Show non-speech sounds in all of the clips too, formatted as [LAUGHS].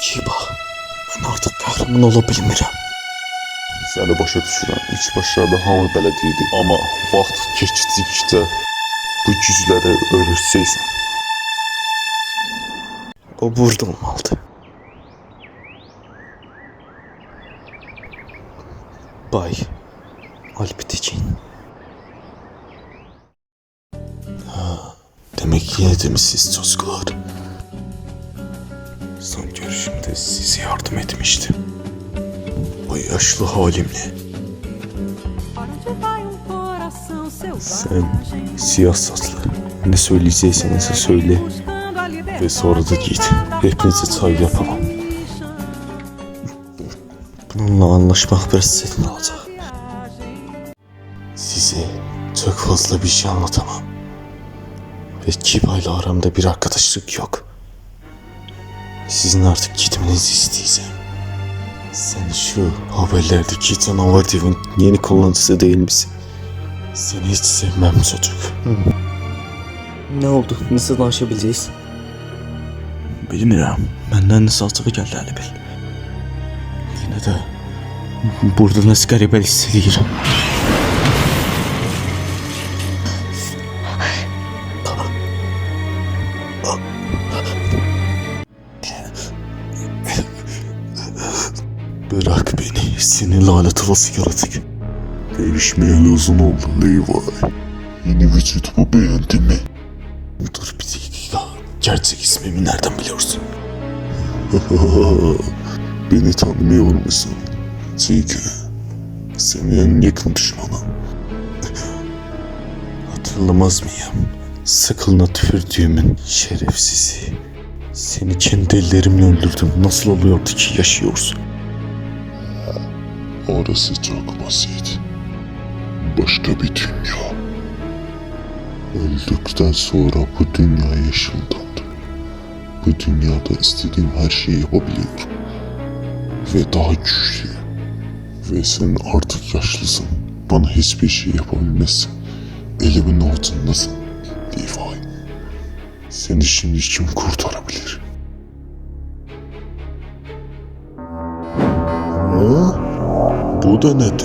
Kiba, ben artık kahraman ola bilmirəm. Səni başa düşürəm. İlk başlarda hamı belə deyirdi, amma vaxt keçdikcə bu gücləri öyrəşəcəksən. O burada olmalıdır. Bay Alpitekin. Ha, demek yine demişsiniz çocuklar. Son görüşümde size yardım etmiştim. O yaşlı halimle. Sen siyah saçlı. Ne söyleyecekseniz söyle ve sonra da git. Hepinize çay yapamam. Bununla anlaşmak biraz çetin olacak. Size çok fazla bir şey anlatamam. Ve Kiba'yla aramda bir arkadaşlık yok. Sizin artık gitmenizi isteyeceğim. Sen şu haberlerdeki canavar devin yeni kullanıcısı değil misin? Seni hiç sevmem çocuk. Ne oldu? Nasıl danışabileceğiz? Bilmirəm. Məndən acığı gəldi hələ bil. Yenə də burada nəsə qəribəlik hiss edirəm. Bırak beni, seni lanet olası yaratık. Değişmeyeli uzun oldu Levi. Yeni vücudumu beğendin mi? Dur bir dakika. Gerçek ismimi nereden biliyorsun? [LAUGHS] Beni tanımıyor musun? Çünkü senin en yakın düşmanın. Hatırlamaz mıyım? Sakılına tükürdüğümün şerefsizi. Seni kendi ellerimle öldürdüm. Nasıl oluyordu ki yaşıyorsun? Orası çok basit. Başka bir dünya. Öldükten sonra bu dünyaya ışınlandım. Bu dünyada istediğim her şeyi yapabiliyorum. Ve daha güçlü. Ve sen artık yaşlısın. Bana hiçbir şey yapabilmezsin. Elimin altındasın. Levi. Seni şimdi kim kurtarabilir? Bu da ne de?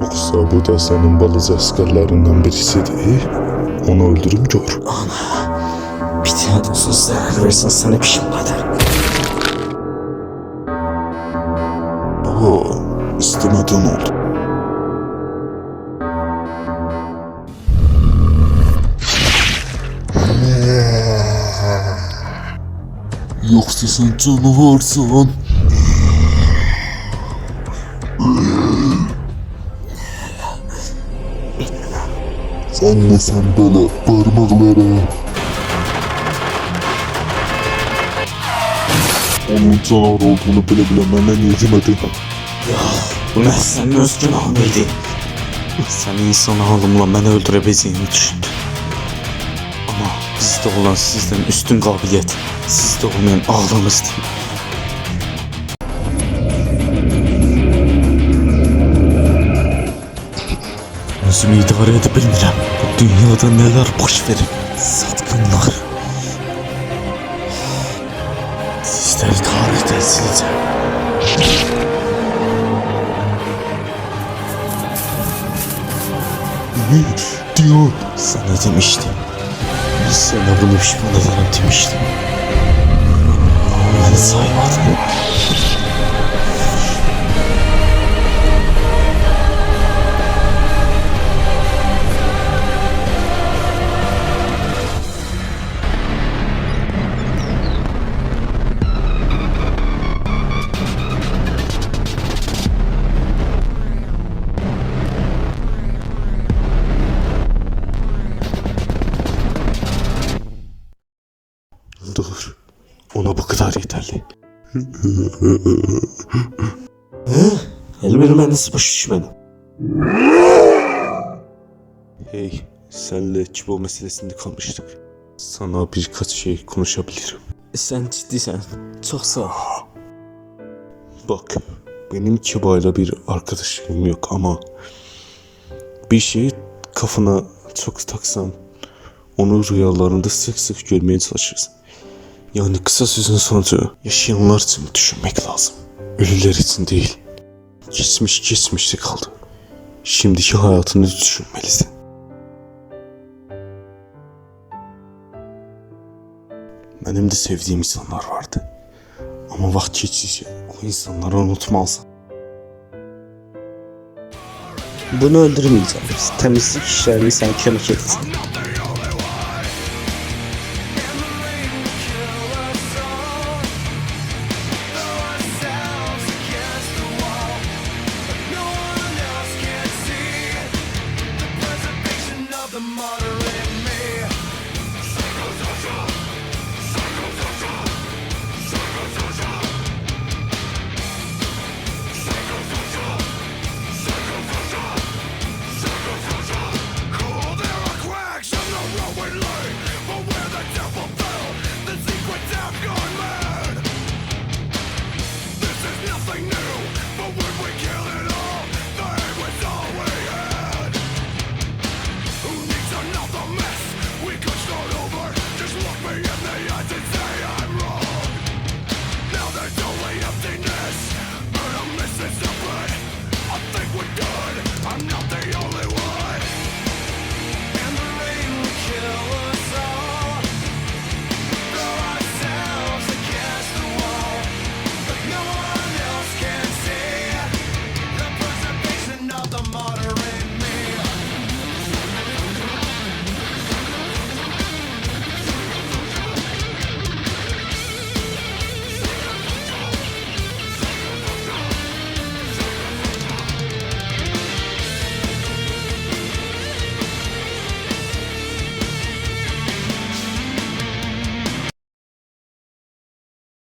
Yoksa bu da senin balıcı askerlerinden birisi değil. Onu öldürüp gör. Bir tane de olsun zarar versen sana bir şey eder. Oo, istemeden oldu. Yoksa sen canavarsan. Ne sen böyle parmaklara. Onun canavar olduğunu bile bile benden yemedi. Bu ne senin öz günahın mıydı? Sen insan halımla beni öldürebileceğini düşündün. Ama bizde olan sizden üstün kabiliyet, sizde olmayan ağlınız değil. Özümü idare edip bilmirəm. Bu dünyada neler baş verir. Satqınlar. Sizleri tarihten sileceğim. Diyor. Sana demiştim. Sana bunu pişman ederim demiştim. Beni saymadın. Elmer'e nasıl baş düşmedim? Hey, senle Kibo meselesinde kalmıştık. Sana birkaç şey konuşabilirim. Sen ciddisən. Çox sağ ol. Bak, benim Kibo'yla bir arkadaşlığım yok ama bir şeyi kafana çok taksan onu rüyalarında sık sık görmeye çalışırsın. Yani kısa sözün sonucu yaşayanlar için düşünmek lazım. Ölüler için değil. Geçmiş geçmişte kaldı. Şimdiki hayatını düşünmelisin. Benim de sevdiğim insanlar vardı. Ama vakit geçtikçe o insanları unutmalısın. Bunu öldürmeyeceğiz. Temizlik işlerini sen kömek etsin.